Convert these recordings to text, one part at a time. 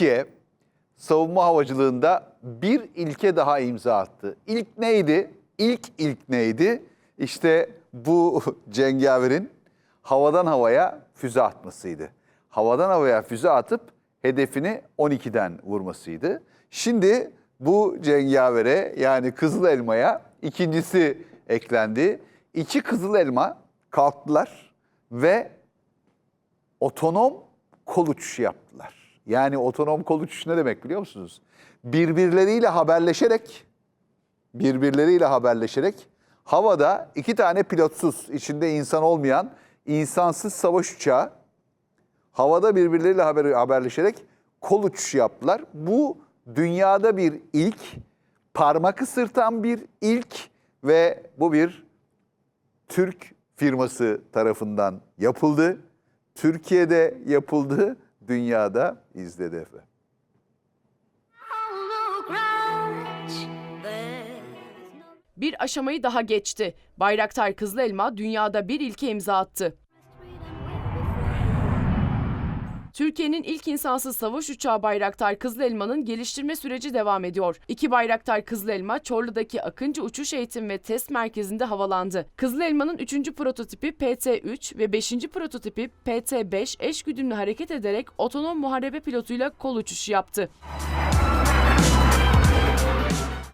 Türkiye savunma havacılığında bir ilke daha imza attı. İlk neydi? İlk ilk neydi? İşte bu cengaverin havadan havaya füze atmasıydı. Havadan havaya füze atıp hedefini 12'den vurmasıydı. Şimdi bu cengavere yani Kızıl Elma'ya ikincisi eklendi. İki Kızıl Elma kalktılar ve otonom kol uçuşu yaptılar. Yani otonom kol uçuşu ne demek biliyor musunuz? Birbirleriyle haberleşerek birbirleriyle haberleşerek havada iki tane pilotsuz, içinde insan olmayan insansız savaş uçağı havada birbirleriyle haber, haberleşerek kol uçuşu yaptılar. Bu dünyada bir ilk, parmak ısırtan bir ilk ve bu bir Türk firması tarafından yapıldı. Türkiye'de yapıldı, dünyada izledi efendim. Bir aşamayı daha geçti. Bayraktar Kızıl Elma dünyada bir ilke imza attı. Türkiye'nin ilk insansız savaş uçağı Bayraktar Kızıl Elma'nın geliştirme süreci devam ediyor. İki Bayraktar Kızıl Elma Çorlu'daki Akıncı Uçuş Eğitim ve Test Merkezi'nde havalandı. Kızıl Elma'nın 3. prototipi PT-3 ve 5. prototipi PT-5 eş güdümlü hareket ederek otonom muharebe pilotuyla kol uçuşu yaptı.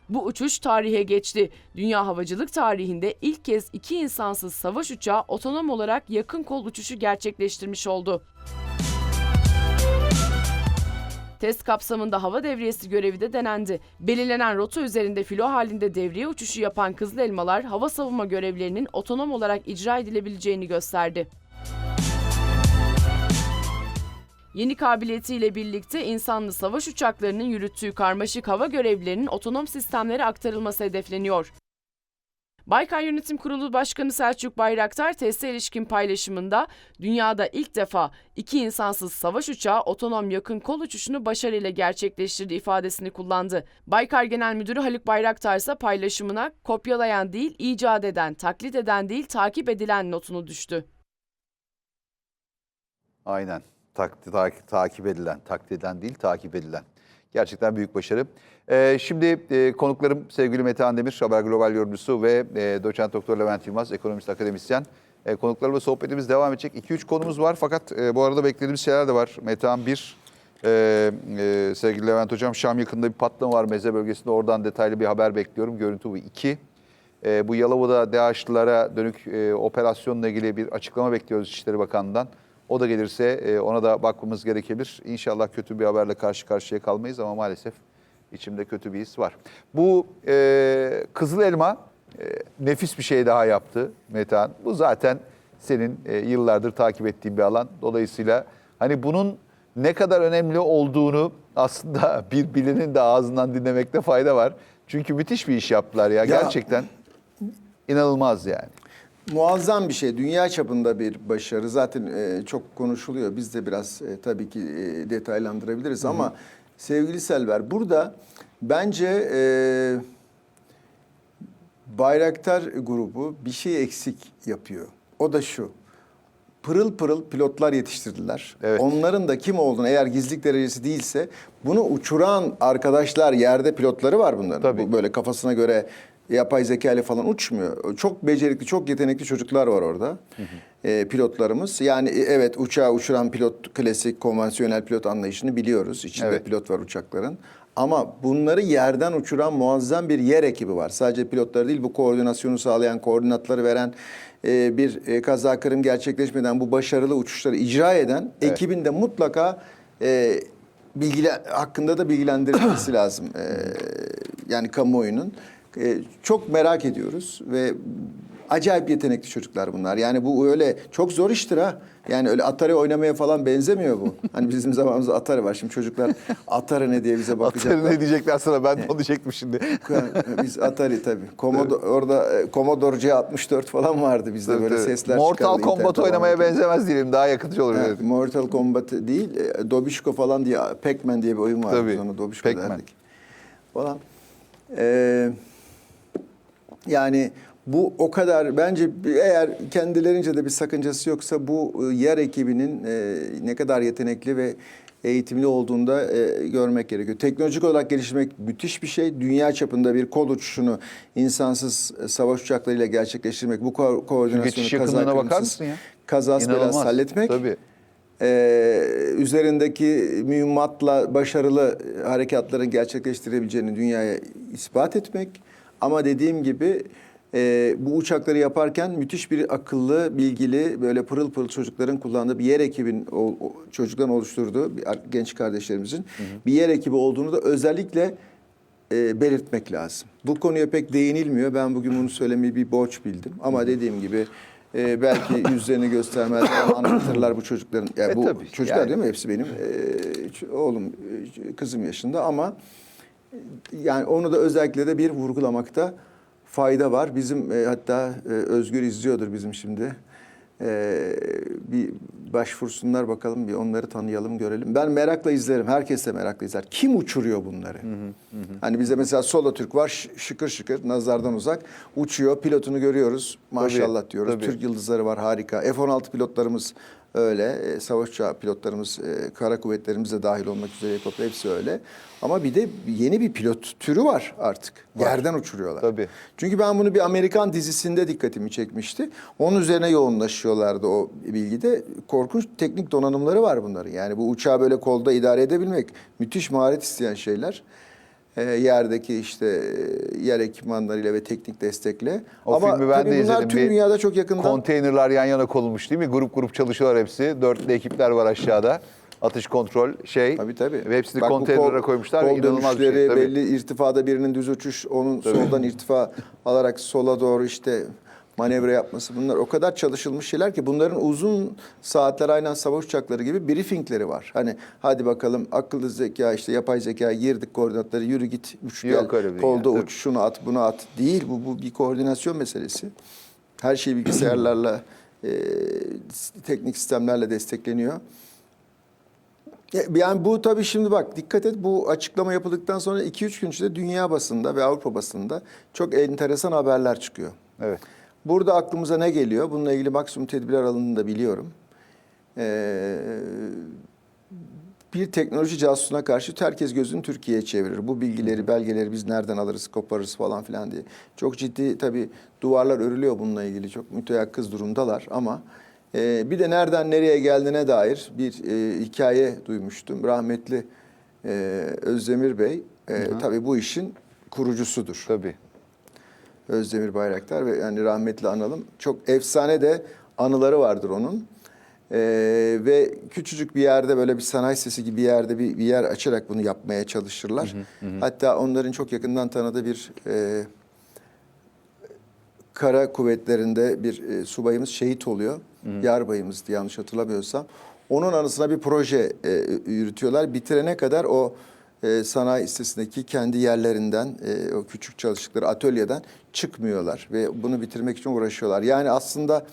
Bu uçuş tarihe geçti. Dünya havacılık tarihinde ilk kez iki insansız savaş uçağı otonom olarak yakın kol uçuşu gerçekleştirmiş oldu. Test kapsamında hava devriyesi görevi de denendi. Belirlenen rota üzerinde filo halinde devriye uçuşu yapan Kızıl Elmalar hava savunma görevlerinin otonom olarak icra edilebileceğini gösterdi. Yeni kabiliyetiyle birlikte insanlı savaş uçaklarının yürüttüğü karmaşık hava görevlerinin otonom sistemlere aktarılması hedefleniyor. Baykar Yönetim Kurulu Başkanı Selçuk Bayraktar teste ilişkin paylaşımında dünyada ilk defa iki insansız savaş uçağı otonom yakın kol uçuşunu başarıyla gerçekleştirdi ifadesini kullandı. Baykar Genel Müdürü Haluk Bayraktar ise paylaşımına kopyalayan değil icat eden, taklit eden değil takip edilen notunu düştü. Aynen. Tak, tak- takip edilen, taklit edilen değil, takip edilen. Gerçekten büyük başarı. Ee, şimdi e, konuklarım sevgili Metehan Demir, Haber Global yorumcusu ve e, doçent doktor Levent Yılmaz, ekonomist akademisyen. E, konuklarla sohbetimiz devam edecek. 2-3 konumuz var fakat e, bu arada beklediğimiz şeyler de var. Metehan 1, e, e, sevgili Levent Hocam Şam yakında bir patlama var Meze bölgesinde. Oradan detaylı bir haber bekliyorum. Görüntü bu 2. E, bu Yalova'da DAEŞ'lılara dönük e, operasyonla ilgili bir açıklama bekliyoruz İçişleri Bakanlığı'ndan. O da gelirse e, ona da bakmamız gerekebilir. İnşallah kötü bir haberle karşı karşıya kalmayız ama maalesef içimde kötü bir his var. Bu e, Kızıl Elma e, nefis bir şey daha yaptı Metehan. Bu zaten senin e, yıllardır takip ettiğin bir alan. Dolayısıyla hani bunun ne kadar önemli olduğunu aslında bir bilenin de ağzından dinlemekte fayda var. Çünkü müthiş bir iş yaptılar ya, gerçekten inanılmaz yani. Muazzam bir şey. Dünya çapında bir başarı. Zaten e, çok konuşuluyor. Biz de biraz e, tabii ki e, detaylandırabiliriz ama sevgili Selver burada bence e, Bayraktar grubu bir şey eksik yapıyor. O da şu. Pırıl pırıl pilotlar yetiştirdiler. Evet. Onların da kim olduğunu eğer gizlilik derecesi değilse bunu uçuran arkadaşlar yerde pilotları var bunların. Tabii. Bu böyle kafasına göre yapay zeka ile falan uçmuyor. Çok becerikli, çok yetenekli çocuklar var orada. Ee, pilotlarımız. Yani e, evet uçağı uçuran pilot klasik konvansiyonel pilot anlayışını biliyoruz. İçinde Evet. pilot var uçakların. Ama bunları yerden uçuran muazzam bir yer ekibi var. Sadece pilotları değil bu koordinasyonu sağlayan, koordinatları veren e, bir e, kaza kırım gerçekleşmeden bu başarılı uçuşları icra eden Evet. ekibin de mutlaka e, bilgile hakkında da bilgilendirilmesi lazım. E, yani kamuoyunun. E, çok merak ediyoruz ve acayip yetenekli çocuklar bunlar. Yani bu öyle çok zor iştir ha. Yani öyle Atari oynamaya falan benzemiyor bu. Hani bizim zamanımızda Atari var. Şimdi çocuklar Atari ne diye bize bakacaklar. Atari ne diyecekler sana ben de onu diyecektim şimdi. Biz Atari tabii. Commodore, orada e, Commodore C64 falan vardı bizde böyle Evet, evet. sesler Mortal Kombat oynamaya benzemez diyelim daha yakıcı olur. Evet, Evet. Mortal Kombat değil, e, Dobişko falan diye, Pac-Man diye bir oyun vardı. Tabii, ona Dobişko derdik. Falan. Ee, yani bu o kadar bence eğer kendilerince de bir sakıncası yoksa bu e, yer ekibinin e, ne kadar yetenekli ve eğitimli olduğunda e, görmek gerekiyor. Teknolojik olarak geliştirmek müthiş bir şey. Dünya çapında bir kol uçuşunu insansız e, savaş uçaklarıyla gerçekleştirmek, bu ko- koordinasyonu kaza bakar mısın ya? kazası belası halletmek. Tabii. Ee, üzerindeki mühimmatla başarılı harekatların gerçekleştirebileceğini dünyaya ispat etmek. Ama dediğim gibi e, bu uçakları yaparken müthiş bir akıllı, bilgili, böyle pırıl pırıl çocukların kullandığı bir yer ekibin, o, o çocukların oluşturduğu bir genç kardeşlerimizin bir yer ekibi olduğunu da özellikle e, belirtmek lazım. Bu konuya pek değinilmiyor. Ben bugün bunu söylemeyi bir borç bildim. Ama dediğim gibi e, belki yüzlerini göstermezler ama anlatırlar bu çocukların. Yani E, bu tabii, çocuklar yani. değil mi? Hepsi benim e, oğlum, e, kızım yaşında ama yani onu da özellikle de bir vurgulamakta fayda var. Bizim e, hatta e, Özgür izliyordur bizim şimdi. E, bir başvursunlar bakalım bir onları tanıyalım görelim. Ben merakla izlerim. Herkes de merakla izler. Kim uçuruyor bunları? Hani bize mesela Solo Türk var şıkır şıkır nazardan uzak uçuyor. Pilotunu görüyoruz. Maşallah diyoruz. tabii. Türk yıldızları var harika. F-16 pilotlarımız öyle. E, savaş uçağı pilotlarımız, e, kara kuvvetlerimiz de dahil olmak üzere helikopter hepsi öyle. Ama bir de yeni bir pilot türü var artık. Yerden uçuruyorlar. Tabii. Çünkü ben bunu bir Amerikan dizisinde dikkatimi çekmişti. Onun üzerine yoğunlaşıyorlardı o bilgide. Korkunç teknik donanımları var bunların. Yani bu uçağı böyle kolda idare edebilmek müthiş maharet isteyen şeyler. E, yerdeki işte e, yer ekipmanlarıyla ve teknik destekle. O Ama filmi ben tabii de bunlar izledim. tüm Bir dünyada çok yakından. Konteynerlar yan yana konulmuş değil mi? Grup grup çalışıyorlar hepsi. Dörtlü ekipler var aşağıda. Atış kontrol şey. Tabii tabii. Ve hepsini Bak bu kol- koymuşlar. Kol İnanılmaz bir şey. dönüşleri, Tabii. belli irtifada birinin düz uçuş, onun soldan irtifa alarak sola doğru işte manevra yapması bunlar o kadar çalışılmış şeyler ki bunların uzun saatler aynen savaş uçakları gibi briefingleri var. Hani hadi bakalım akıllı zeka işte yapay zeka girdik koordinatları yürü git uç gel kolda dünya, uç şunu at bunu at değil bu bu bir koordinasyon meselesi. Her şey bilgisayarlarla e, teknik sistemlerle destekleniyor. Ya, Yani bu tabii şimdi bak dikkat et bu açıklama yapıldıktan sonra 2-3 gün içinde dünya basında ve Avrupa basında çok enteresan haberler çıkıyor. Evet. Burada aklımıza ne geliyor? Bununla ilgili maksimum tedbirler alındığını da biliyorum. Ee, bir teknoloji casusuna karşı herkes gözünü Türkiye'ye çevirir. Bu bilgileri, belgeleri biz nereden alırız, koparırız falan filan diye. Çok ciddi tabii duvarlar örülüyor bununla ilgili. Çok müteyakkız durumdalar ama e, bir de nereden nereye geldiğine dair bir e, hikaye duymuştum. Rahmetli e, Özdemir Bey e, tabii bu işin kurucusudur. Tabii. Özdemir Bayraktar ve yani rahmetli analım. Çok efsane de anıları vardır onun. Ee, ve küçücük bir yerde böyle bir sanayi sitesi gibi bir yerde bir, bir yer açarak bunu yapmaya çalışırlar. Hatta onların çok yakından tanıdığı bir e, kara kuvvetlerinde bir e, subayımız şehit oluyor. Yarbayımızdı yanlış hatırlamıyorsam. Onun anısına bir proje e, yürütüyorlar. Bitirene kadar o e, sanayi sitesindeki kendi yerlerinden, e, o küçük çalıştıkları atölyeden çıkmıyorlar. Ve bunu bitirmek için uğraşıyorlar. Yani aslında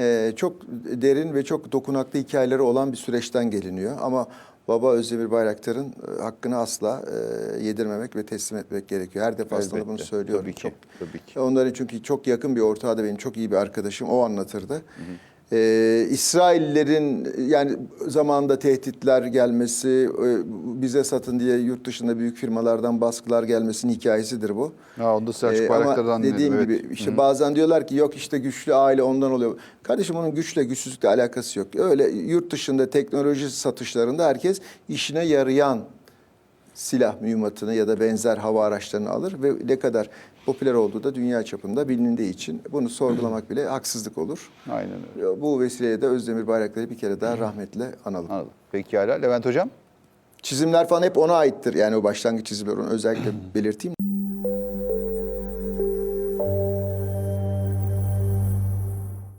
e, çok derin ve çok dokunaklı hikayeleri olan bir süreçten geliniyor. Ama Baba Özdemir Bayraktar'ın hakkını asla e, yedirmemek ve teslim etmek gerekiyor. Her defasında bunu Elbette. söylüyorum. Tabii ki, Çok tabii ki. Onların çünkü çok yakın bir ortağı da benim çok iyi bir arkadaşım. O anlatırdı. Ee, İsraillerin yani zamanında tehditler gelmesi, e, bize satın diye yurt dışında büyük firmalardan baskılar gelmesinin hikayesidir bu. Ha, onu da Selçuk Ee, ama dediğim evet. gibi işte bazen diyorlar ki yok işte güçlü aile ondan oluyor. Kardeşim onun güçle güçsüzlükle alakası yok. Öyle yurt dışında teknoloji satışlarında herkes işine yarayan silah mühimmatını ya da benzer hava araçlarını alır ve ne kadar popüler olduğu da dünya çapında bilindiği için bunu sorgulamak bile haksızlık olur. Aynen öyle. Bu vesileyle de Özdemir Bayraktar'ı bir kere daha rahmetle analım. Anladım. Peki hala. Levent Hocam? Çizimler falan hep ona aittir. Yani o başlangıç çizimleri onu özellikle belirteyim.